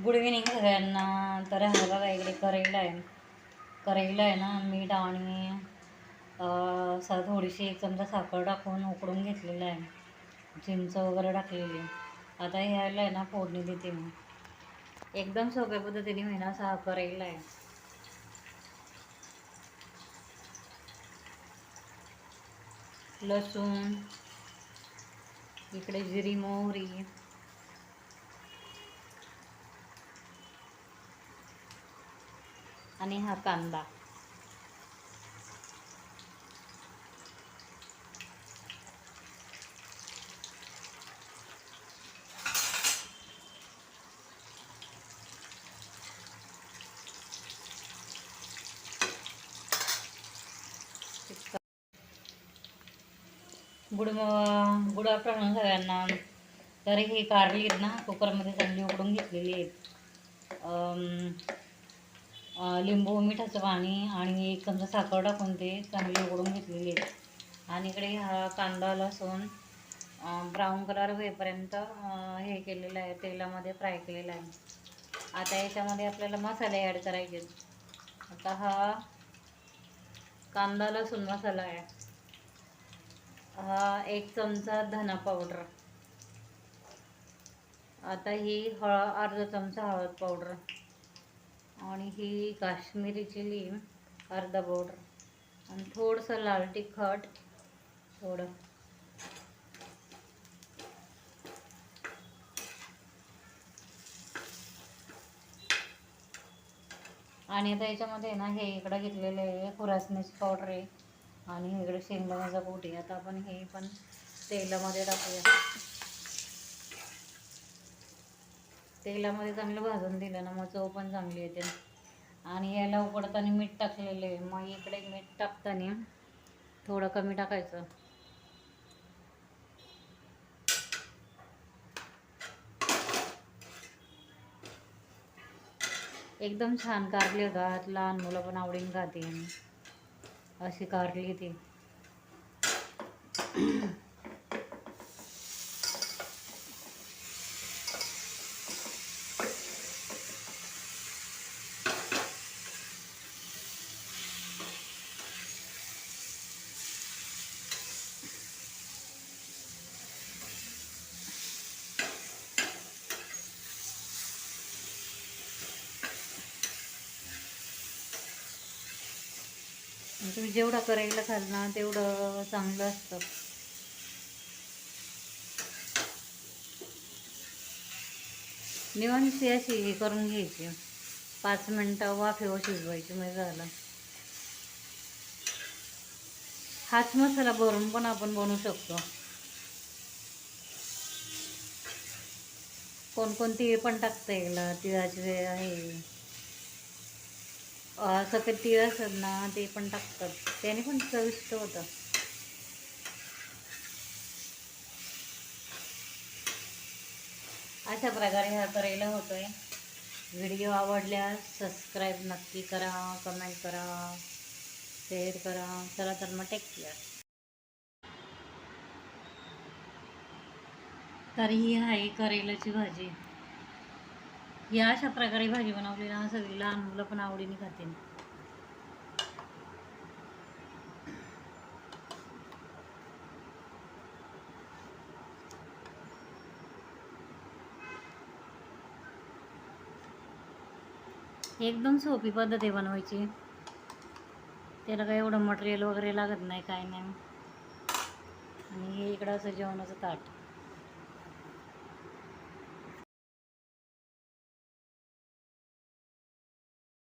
Good evening सगळ्यांना तर हा बघा इकडे करेला आहे. करेला आहे ना मीठ आणि सा थोडीशी एक चमचा साखर टाकून उकडून घेतलेलं आहे. चिंच वगैरे टाकलेली आहे. आता ह्याला आहे ना फोडणी देते मी. एकदम सोप्या पद्धतीने मी ना सा करेला आहे. लसूण इकडे जिरी मोहरी आणि हा कांदा. गुड गुड आफ्टरनून सगळ्यांना. तर ही कारली आहेत ना कुकरमध्ये चांगली उकडून घेतलेली आहेत. लिंबू मिठाचं पाणी आणि एक चमचा साखर टाकून ते चांगली उघडून घेतलेली आणि इकडे हा कांदा लसूण ब्राऊन कलर होईपर्यंत हे केलेलं आहे तेलामध्ये फ्राय केलेलं आहे. आता याच्यामध्ये आपल्याला मसाले ॲड करायचे आहेत. आता हा कांदा लसूण मसाला आहे. हा एक चमचा धना पावडर आता ही हळ अर्धा चमचा हळद पावडर आणि ही काश्मीरी चिली अर्धा बॉर्डर आणि थोडंसं लाल तिखट थोडं. आणि आता याच्यामध्ये ना हे इकडं घेतलेले आहे खुरासणीची पावडर आहे. आणि इकडे शेंगदाण्याचा कूट आहे. आता आपण हे पण तेलामध्ये टाकूया. तेलामध्ये चांगलं भाजून दिलं ना मग चव पण चांगली येते. आणि याला उकडताना मीठ टाकलेलं आहे. मग इकडे मीठ टाकताना थोडं कमी टाकायचं. एकदम छान कारली घात लहान मुलं पण आवडीन खाते. अशी कारली ती. म्हणजे तुम्ही जेवढा करायला खाल ना तेवढं चांगलं असतं. निवांशी अशी हे करून घ्यायची. पाच मिनटं वाफेवर शिजवायची म्हणजे झालं. हाच मसाला भरून पण आपण बनवू शकतो. कोणकोणती पण टाकता याला तिळाचे आहे. सफेद तीळ असतात ना ते पण टाकतात. त्याने पण चविष्ट होतं. अशा प्रकारे हा करायला होतोय. व्हिडिओ आवडल्यास सबस्क्राईब नक्की करा कमेंट करा शेअर करा. चला तर मग टेक केअर तर ही आहे करेलाची भाजी. या अशा प्रकारे भाजी बनवली ना सगळी लहान मुलं पण आवडीने खाते. एकदम सोपी पद्धत आहे बनवायची. त्याला काय एवढं मटेरियल वगैरे लागत नाही काय नाही. आणि हे इकडं असं जेवणाचं ताट.